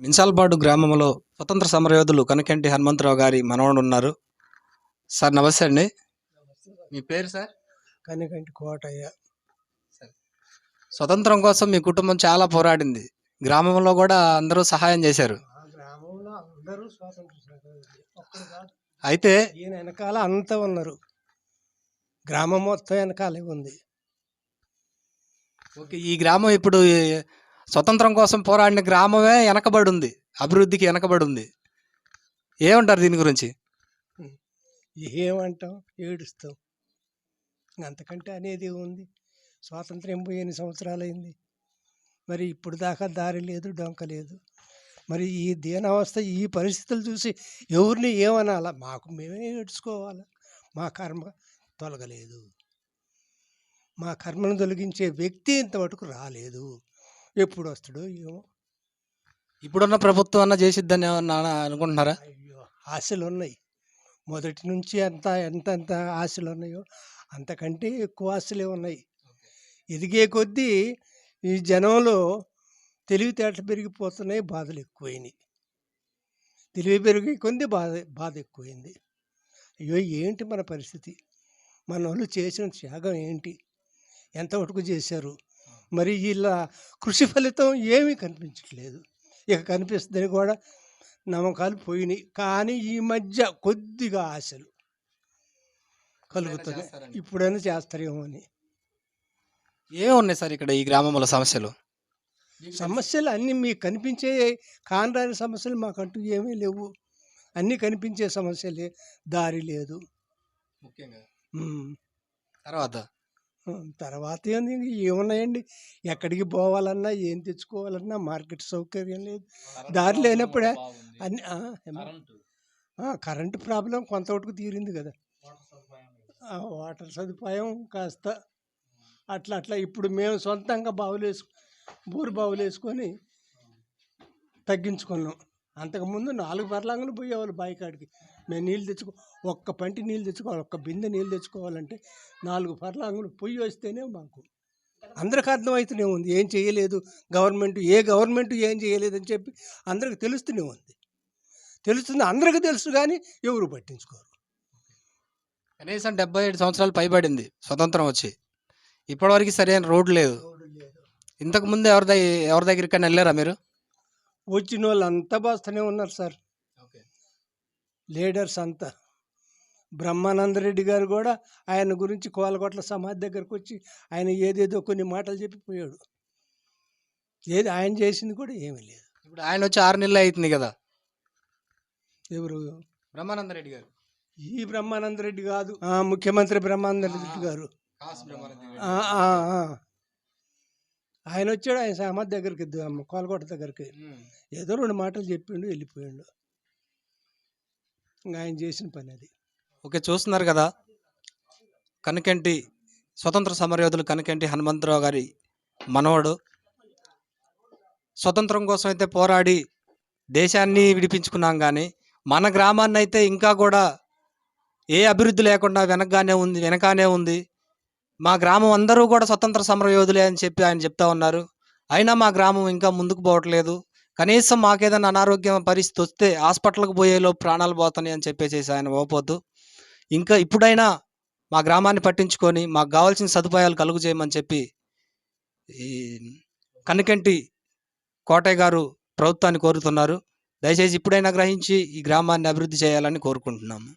మిన్సాల్బాడు గ్రామంలో స్వతంత్ర సమరయోధులు కనకంటి హనుమంతరావు గారి మనవడు ఉన్నారు. సార్ నమస్తే అండి. మీ పేరు సార్? కనికంటి కోటయ్య. స్వతంత్రం కోసం మీ కుటుంబం చాలా పోరాడింది. గ్రామంలో కూడా అందరూ సహాయం చేశారు. గ్రామంలో అందరూ స్వాతంత్ర అయితే ఈయన వెనకాల అంతా ఉన్నారు. గ్రామం మొత్తం వెనకాలే ఉంది. ఓకే ఈ గ్రామం ఇప్పుడు స్వతంత్రం కోసం పోరాడిన గ్రామమే వెనకబడి ఉంది అభివృద్ధికి వెనకబడి ఉంది ఏమంటారు దీని గురించి? ఏమంటాం? ఏడుస్తాం. అంతకంటే అనేది ఉంది స్వాతంత్రం పోయి ఎన్ని సంవత్సరాలు అయింది మరి ఇప్పుడు దాకా దారి లేదు డొంక లేదు. మరి ఈ దీనావస్థ ఈ పరిస్థితులు చూసి ఎవరిని ఏమనాలా? మాకు మేమే ఏడ్చుకోవాలా? మా కర్మ తొలగలేదు. మా కర్మను తొలగించే వ్యక్తి ఇంతవరకు రాలేదు. ఎప్పుడు వస్తాడో ఏమో. ఇప్పుడున్న ప్రభుత్వం అన్న చేసిద్దని ఏమన్నా అనుకుంటున్నారా? అయ్యో ఆశలు ఉన్నాయి మొదటి నుంచి ఎంత ఎంత ఎంత ఆశలు ఉన్నాయో అంతకంటే ఎక్కువ ఆశలే ఉన్నాయి. ఎదిగే కొద్దీ ఈ జనంలో తెలివితేటలు పెరిగిపోతున్నాయి బాధలు ఎక్కువైనాయి. తెలివి పెరిగే కొద్దీ బాధ బాధ ఎక్కువైంది. అయ్యో ఏంటి మన పరిస్థితి? మన వాళ్ళు చేసిన త్యాగం ఏంటి? ఎంతవరకు చేశారు? మరి వీళ్ళ కృషి ఫలితం ఏమీ కనిపించట్లేదు. ఇక కనిపిస్తుందని కూడా నమ్మకాలు పోయినాయి. కానీ ఈ మధ్య కొద్దిగా ఆశలు కలుగుతున్నాయి. చేస్తారని. ఇప్పుడైనా చేస్తారేమో అని. ఏమున్నాయి సార్ ఇక్కడ ఈ గ్రామంలో సమస్యలు? సమస్యలు అన్నీ మీకు కనిపించే కానరాని సమస్యలు మాకంటూ ఏమీ లేవు. అన్నీ కనిపించే సమస్యలే. దారి లేదు. ముఖ్యంగా. తర్వాత? తర్వాత ఏంది ఇంక ఏమున్నాయండి? ఎక్కడికి పోవాలన్నా ఏం తెచ్చుకోవాలన్నా మార్కెట్ సౌకర్యం లేదు. దారి లేనప్పుడే అన్ని కరెంటు. ప్రాబ్లం కొంతవరకు తీరింది కదా. వాటర్ సదుపాయం కాస్త అట్లా అట్లా. ఇప్పుడు మేము సొంతంగా బావులు వేసు బోరు బావులు వేసుకొని తగ్గించుకున్నాం. అంతకుముందు నాలుగు పర్లాంగులు పోయేవాళ్ళు బావి కాడికి మేము నీళ్ళు తెచ్చుకో ఒక్క పంటి నీళ్ళు తెచ్చుకోవాలి ఒక్క బిందె నీళ్ళు తెచ్చుకోవాలంటే నాలుగు పర్లాంగులు పొయ్యి వస్తేనే మాకు. అందరికి అర్థమవుతూనే ఉంది ఏం చేయలేదు గవర్నమెంట్ ఏ గవర్నమెంట్ ఏం చేయలేదని చెప్పి అందరికి తెలుస్తూనే ఉంది. తెలుస్తుంది అందరికీ తెలుసు కానీ ఎవరు పట్టించుకోరు. కనీసం డెబ్బై ఏడు సంవత్సరాలు పైబడింది స్వతంత్రం వచ్చి. ఇప్పటివరకు సరైన రోడ్డు లేదు. ఇంతకు ముందు ఎవరి దగ్గర ఎవరి దగ్గరికి వెళ్ళారా మీరు? వచ్చిన వాళ్ళు అంతా బాస్తూనే ఉన్నారు సార్. లీడర్స్ అంతా. బ్రహ్మానందరెడ్డి గారు కూడా ఆయన గురించి కోలగొట్ల సమాధి దగ్గరకు వచ్చి ఆయన ఏదేదో కొన్ని మాటలు చెప్పిపోయాడు ఏది ఆయన చేసింది కూడా ఏమీ లేదు. ఇప్పుడు ఆయన వచ్చి ఆరు నెలలు అవుతుంది కదా. ఎవరు? బ్రహ్మానంద రెడ్డి గారు. ఈ బ్రహ్మానందరెడ్డి కాదు ముఖ్యమంత్రి బ్రహ్మానందరెడ్డి గారు. ఆయన వచ్చాడు ఆయన సమాధి దగ్గరికి కోలగొట్ట దగ్గరికి. ఏదో రెండు మాటలు చెప్పిండు వెళ్ళిపోయాడు. ఇంకా ఆయన చేసిన పని అది. ఓకే చూస్తున్నారు కదా. కనకంటి స్వతంత్ర సమరయోధులు కనకంటి హనుమంతరావు గారి మనవడు. స్వతంత్రం కోసం అయితే పోరాడి దేశాన్ని విడిపించుకున్నాం కానీ మన గ్రామాన్ని అయితే ఇంకా కూడా ఏ అభివృద్ధి లేకుండా వెనకగానే ఉంది వెనకానే ఉంది. మా గ్రామం అందరూ కూడా స్వతంత్ర సమర యోధులే అని చెప్పి ఆయన చెప్తా ఉన్నారు. అయినా మా గ్రామం ఇంకా ముందుకు పోవట్లేదు. కనీసం మాకేదైనా అనారోగ్యం పరిస్థితి వస్తే హాస్పిటల్కి పోయేలో ప్రాణాలు పోతున్నాయి అని చెప్పేసేసి ఆయన ఓపోద్దు ఇంకా ఇప్పుడైనా మా గ్రామాన్ని పట్టించుకొని మాకు కావాల్సిన సదుపాయాలు కలుగు చేయమని చెప్పి ఈ కనకంటి కోటయ్య గారు ప్రభుత్వాన్ని కోరుతున్నారు. దయచేసి ఇప్పుడైనా గ్రహించి ఈ గ్రామాన్ని అభివృద్ధి చేయాలని కోరుకుంటున్నాము.